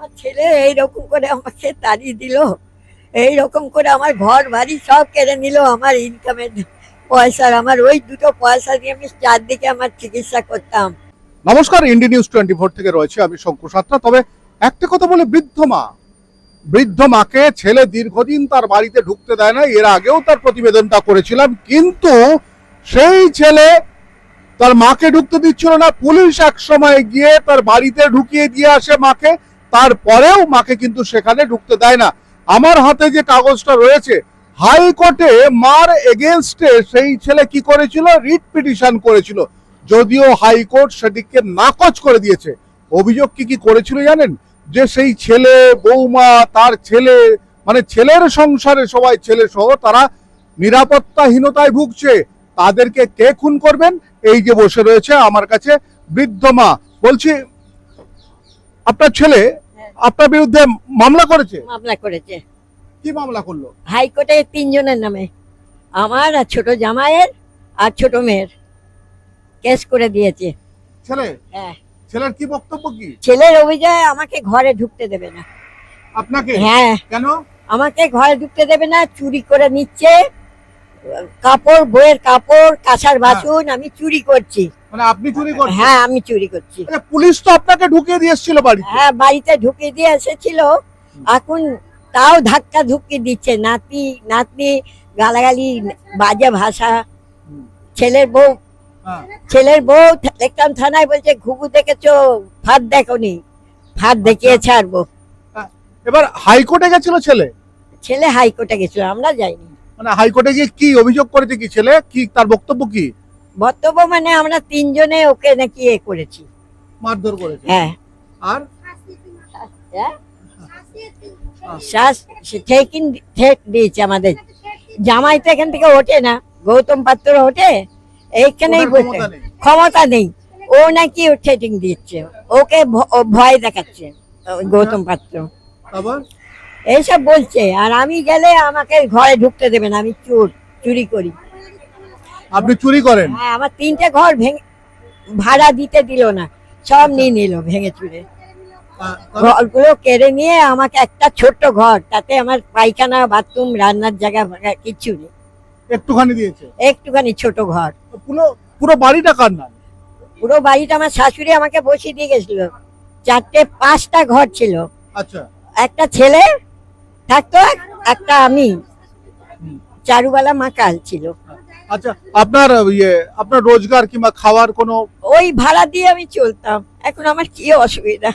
আমার ছেলে এইরকম করে আমাকে তাড়িয়ে দিল, এইরকম করে আমার ঘর বাড়ি সব কেড়ে নিল, আমার ইনকামের পয়সার আমার ওই দুটো পয়সা দিয়ে আমি চারদিকে আমার চিকিৎসা করতাম। নমস্কার ইন্ডি নিউজ টোয়েন্টি ফোর থেকে রয়েছে আমি শঙ্কর সাত্রা, তবে একটা কথা বলে বৃদ্ধ মা, বৃদ্ধ মাকে ছেলে দীর্ঘদিন তার বাড়িতে ঢুকতে দেয় না এর আগেও তার প্রতিবেদনটা করেছিলাম, কিন্তু সেই ছেলে তার মাকে ঢুকতে দিচ্ছিল না, পুলিশ এক সময় গিয়ে তার বাড়িতে ঢুকিয়ে দিয়ে আসে মাকে তারপরেও মাকে কিন্তু সেখানে ঢুকতে দেয় না। আমার হাতে যে কাগজটা রয়েছে, হাইকোর্টে মার এগেনস্টে সেই ছেলে কি করেছিল? রিট পিটিশন করেছিল। যদিও হাইকোর্ট সেটিকে নাকচ করে দিয়েছে। অভিযোগ কি কি করেছিল জানেন? যে সেই ছেলে, বৌমা, তার ছেলে মানে ছেলের সংসারে সবাই ছেলে সহ তারা নিরাপত্তাহীনতায় ভুগছে। তাদেরকে কে খুন করবেন? এই যে বসে রয়েছে আমার কাছে বৃদ্ধ মা। বলছি আপনার ছেলে আপনার বিরুদ্ধে মামলা করেছে? মামলা করেছে। কি মামলা করল? হাইকোর্টে তিনজনের নামে। আমার আর ছোট জামাইয়ের আর ছোট মেয়ের কেস করে দিয়েছে। ছেলে? হ্যাঁ। ছেলের কি বক্তব্য কি? ছেলের অভিযোগ আমাকে ঘরে ঢুকতে দেবে না। আপনাকে? হ্যাঁ। কেন? আমাকে ঘরে ঢুকতে দেবে না চুরি করে নিচ্ছে। কাপড় বইয়ের কাপড় কাঁসার বাসন আমি চুরি করছি। মানে আপনি চুরি করছেন? হ্যাঁ আমি চুরি করছি। আরে, পুলিশ তো আপনাকে ঢুকিয়ে দিয়ে এসেছিল বাড়িতে? হ্যাঁ বাড়িতে ঢুকে দিয়ে এসেছিল। এখন তাও ধাক্কা ধুক্কি দিচ্ছে। নাতি নাতনি গালাগালি বাজে ভাষা। ছেলের বউ হ্যাঁ। ছেলের বউ দেখলাম থানায় বলছে ঘুঘু দেখেছ? ফাঁদ দেখোনি। ফাঁদ দেখিয়ে ছাড়বো। এবার হাইকোর্টে গেছিল ছেলে? ছেলে হাইকোর্টে গেছিল আমরা যাইনি। মানে হাইকোর্টে গিয়ে কি অভিযোগ করেছে কি ছেলে? কি তার বক্তব্য কি? বক্তব্য মানে আমরা তিনজনে ওকে নাকি এ করেছি। মারধর করেছে। হ্যাঁ। আর? শ্বাস ঠেকিন ঠেক দিয়েছে আমাদের। জামাই তো এখান থেকে ওঠে না। গৌতম পাত্র ওঠে। এইখানেই বসে। ক্ষমতা নেই। ও নাকি ঠেটিং দিচ্ছে। ওকে ভয় দেখাচ্ছে গৌতম পাত্র। আবার এইসব বলছে। আর আমি গেলে আমাকে ঘরে ঢুকতে দেবে না আমি চোর চুরি করি। আপনি চুরি করেন? হ্যাঁ আমার তিনটে ঘর ভেঙে ভাড়া দিতে দিল না সব নিয়ে নিল ভেঙে চুরে। ঘরগুলো কেড়ে নিয়ে আমাকে একটা ছোট্ট ঘর তাতে আমার পায়খানা বাথরুম রান্নার জায়গা কিচ্ছু নেই। একটুখানি দিয়েছে? একটুখানি ছোট ঘর। পুরো পুরো বাড়িটা কার নাম? পুরো বাড়িটা আমার শাশুড়ি আমাকে বসিয়ে দিয়ে গেছিল। চারটে পাঁচটা ঘর ছিল। আচ্ছা। একটা ছেলে থাকতো এক- একটা আমি। চারুবালা মাকাল ছিল। আচ্ছা আপনার ইয়ে আপনার রোজগার কিংবা খাওয়ার কোনো ওই ভাড়া দিয়ে আমি চলতাম। এখন আমার কি অসুবিধা?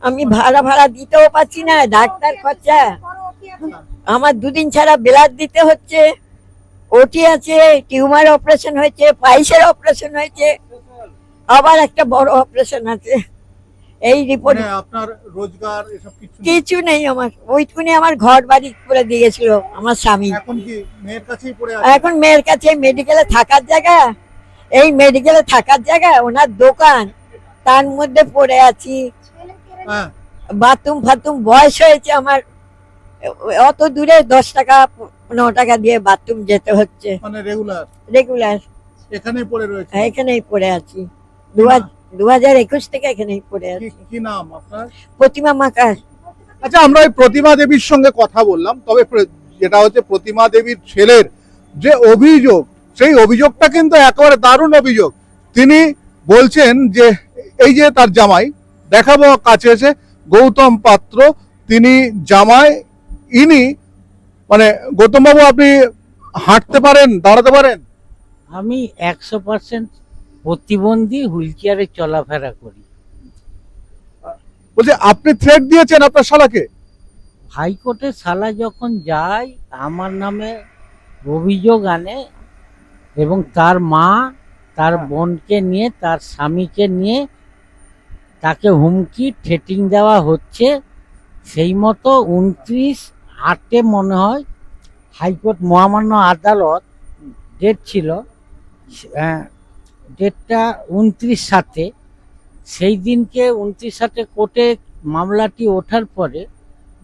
আমি ভাড়া ভাড়া দিতেও পারছি না ডাক্তার খরচা। আমার দুদিন ছাড়া ব্লাড দিতে হচ্ছে। ওটি আছে টিউমার অপারেশন হয়েছে পাইসের অপারেশন হয়েছে। আবার একটা বড় অপারেশন আছে। এই রিপোর্ট মানে আপনার রোজগার এসব কিছু নেই? কিছু নেই আমার। ওইটুকুনি আমার ঘর বাড়ি করে দিয়ে গেছিল আমার স্বামী। এখন কি মেয়ের কাছেই পড়ে আছে? এখন মেয়ের কাছে মেডিকেলে থাকার জায়গা। এই মেডিকেলে থাকার জায়গা ওনার দোকান। তার মধ্যে পড়ে আছি। হ্যাঁ। বাথরুম ফাথরুম বয়স হয়েছে আমার। অত দূরে দশ টাকা পনেরো টাকা দিয়ে বাথরুম যেতে হচ্ছে। মানে রেগুলার রেগুলার এখানেই পড়ে রয়েছে? এখানেই পড়ে আছি। দু হাজার- দু হাজার একুশ থেকে এখানেই পড়ে আছি। কি- কি নাম আপনার? প্রতিমা মাকার। আচ্ছা আমরা ওই প্রতিমা দেবীর সঙ্গে কথা বললাম তবে যেটা হচ্ছে প্রতিমা দেবীর ছেলের যে অভিযোগ সেই অভিযোগটা কিন্তু একেবারে দারুণ অভিযোগ। তিনি বলছেন যে এই যে তার জামাই দেখাবো কাছে এসে গৌতম পাত্র তিনি জামাই ইনি মানে গৌতম বাবু আপনি হাঁটতে পারেন দাঁড়াতে পারেন? আমি একশো পার্সেন্ট প্রতিবন্ধী হুইল চেয়ারে চলাফেরা করি। বলছে আপনি থ্রেট দিয়েছেন আপনার শালাকে? হাইকোর্টে শালা যখন যায় আমার নামে অভিযোগ আনে এবং তার মা তার বোনকে নিয়ে তার স্বামীকে নিয়ে তাকে হুমকি ঠেটিং দেওয়া হচ্ছে। সেই মতো উনত্রিশ আটে মনে হয় হাইকোর্ট মহামান্য আদালত ডেট ছিল আহ, ডেটটা উনত্রিশ সাথে সেই দিনকে উনত্রিশ সাথে কোর্টে মামলাটি ওঠার পরে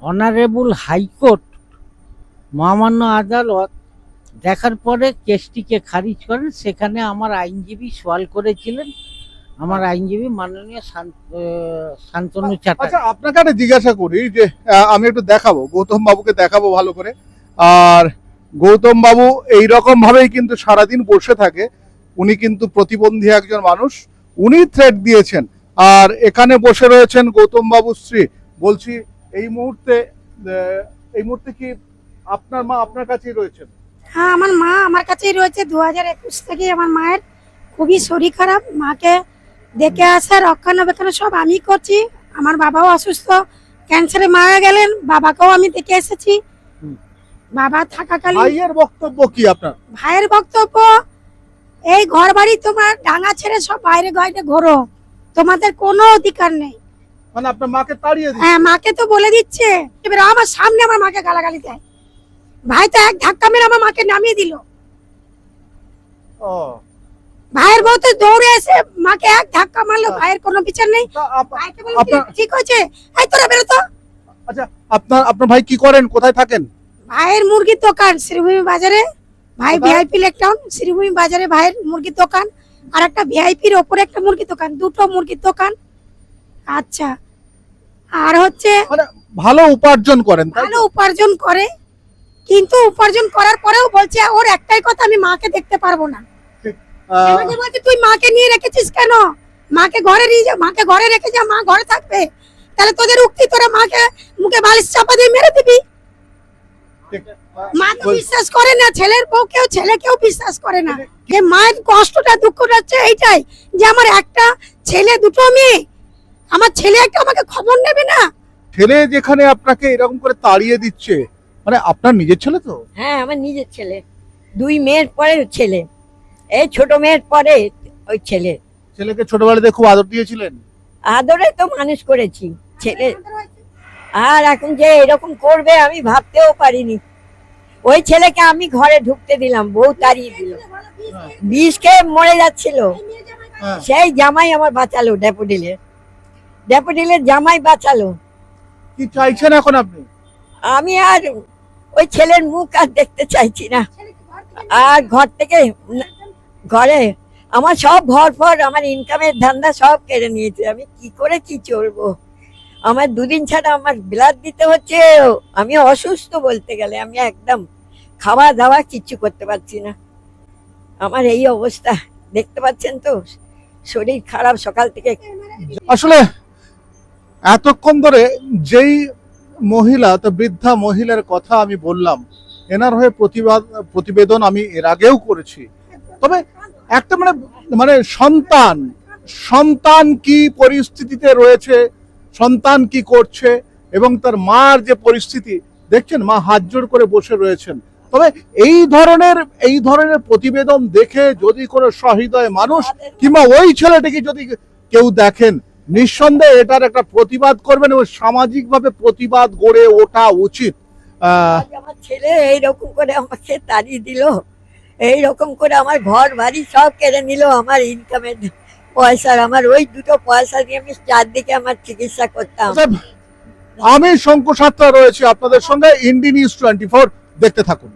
অনারেবল হাইকোর্ট মহামান্য আদালত দেখার পরে কেসটিকে খারিজ করেন। সেখানে আমার আইনজীবী সওয়াল করেছিলেন। আমার আইনজীবী মাননীয় শান্তনু চ্যাটার্জি। আচ্ছা আপনাকে একটা জিজ্ঞাসা করি যে আমি একটু দেখাবো গৌতম বাবুকে দেখাবো ভালো করে। আর গৌতম বাবু এইরকম ভাবেই কিন্তু সারাদিন বসে থাকে। উনি কিন্তু প্রতিবন্ধী একজন মানুষ উনি থ্রেট দিয়েছেন। আর এখানে বসে রয়েছেন গৌতম বাবুর স্ত্রী বলছি এই মুহূর্তে এই মুহূর্তে কি আপনার মা আপনার কাছেই রয়েছেন? হ্যাঁ আমার মা আমার কাছেই রয়েছে। দু হাজার একুশ থেকে আমার মায়ের খুবই শরীর খারাপ। মাকে দেখে আসা রক্ষণাবেক্ষণ সব আমি করছি। আমার বাবাও অসুস্থ ক্যান্সারে মারা গেলেন। বাবাকেও আমি দেখে এসেছি। বাবা থাকাকালীন ভাইয়ের বক্তব্য কি আপনার? ভাইয়ের বক্তব্য এই ঘর বাড়ি তোমার ডাঙা ছেড়ে সব বাইরে বাইরে ঘোরো। তোমাদের কোনো অধিকার নেই। মানে আপনার মাকে তাড়িয়ে দিন হ্যাঁ মাকে তো বলে দিচ্ছে। এবার আমার সামনে আমার মাকে গালাগালি দেয়। ভাই তো এক ধাক্কা মেরে আমার মাকে নামিয়ে দিল। ও। ভাইয়ের বউ তো দৌড়ে এসে মাকে এক ধাক্কা মারলো ভাইয়ের কোনো বিচার নেই। ভাইকে ঠিক হয়েছে এই তোরা বেরো তো। আচ্ছা আপনার আপনার ভাই কি করেন? কোথায় থাকেন? ভাইয়ের মুরগির দোকান শ্রীভূমি বাজারে। ভাই? ভিআইপি লেকটাউন শ্রীভূমি বাজারে ভাইয়ের মুরগির দোকান আর একটা ভিআইপির ওপরে একটা মুরগির দোকান দুটো মুরগির দোকান। আচ্ছা। আর হচ্ছে মানে ভালো উপার্জন করেন ভালো উপার্জন করে কিন্তু উপার্জন করার পরেও বলছে ওর একটাই কথা আমি মাকে দেখতে পারব না। বলছে তুই মাকে নিয়ে রেখেছিস কেন? মাকে ঘরে নিয়ে যা মাকে ঘরে রেখে যা মা ঘরে থাকবে। তাহলে তোদের উক্তি তোরা মাকে মুখে বালিশ চাপা দিয়ে মেরে দিবি। মা তো বিশ্বাস করে না ছেলের বউ কেউ ছেলে কেউ বিশ্বাস করে না। যে মায়ের কষ্টটা দুঃখটা হচ্ছে এইটাই যে আমার একটা ছেলে দুটো মেয়ে আমার ছেলে একটা আমাকে খবর নেবে না। ছেলে যেখানে আপনাকে এরকম করে তাড়িয়ে দিচ্ছে মানে আপনার নিজের ছেলে তো? হ্যাঁ আমার নিজের ছেলে। দুই মেয়ের পরে ছেলে। এই ছোট মেয়ের পরে ওই ছেলে। ছেলেকে ছোটবেলাতে খুব আদর দিয়েছিলেন? আদরে তো মানুষ করেছি। ছেলে আর এখন যে এরকম করবে আমি ভাবতেও পারিনি। ওই ছেলেকে আমি ঘরে ঢুকতে দিলাম বউ তাড়িয়ে দিল। বিষ খেয়ে মরে যাচ্ছিল। হ্যাঁ। সেই জামাই আমার বাঁচালো ড্যাপোডিলের ড্যাপোডিলের জামাই বাঁচালো। কি চাইছেন এখন আপনি? আমি আর ওই ছেলের মুখ আর দেখতে চাইছি না। আর ঘর থেকে ঘরে আমার সব ঘর ফর আমার ইনকামের ধান্দা সব কেড়ে নিয়েছে। আমি কি করে কি চলবো? আমার দুদিন ছাড়া আমার ব্লাড দিতে হচ্ছে। আমি অসুস্থ বলতে গেলে আমি একদম খাওয়া দাওয়া কিচ্ছু করতে পারছি না। আমার এই অবস্থা। দেখতে পাচ্ছেন তো? শরীর খারাপ সকাল থেকে। আসলে এতক্ষণ ধরে যেই মহিলা, তো বৃদ্ধা মহিলার কথা আমি বললাম, এনার হয়ে প্রতিবাদ, প্রতিবেদন আমি এর আগেও করেছি। তবে একটা মানে মানে সন্তান সন্তান কি পরিস্থিতিতে রয়েছে সন্তান কি করছে এবং তার মার যে পরিস্থিতি, দেখছেন মা হাত জোড় করে বসে রয়েছেন। তবে এই ধরনের এই ধরনের প্রতিবেদন দেখে যদি কোনো সহৃদয় মানুষ কিংবা ওই ছেলেটিকে যদি কেউ দেখেন, নিঃসন্দেহে এটার একটা প্রতিবাদ করবেন এবং সামাজিকভাবে প্রতিবাদ গড়ে ওঠা উচিত। আমার ছেলে এইরকম করে আমাকে তাড়িয়ে দিল, এইরকম করে আমার ঘর বাড়ি সব কেড়ে নিল, আমার ইনকামের পয়সার আমার ওই দুটো পয়সা দিয়ে আমি চারদিকে আমার চিকিৎসা করতাম। আচ্ছা, আমি শঙ্কু সাত্তা রয়েছে আপনাদের সঙ্গে ইন্ডি নিউজ টোয়েন্টি দেখতে থাকুন।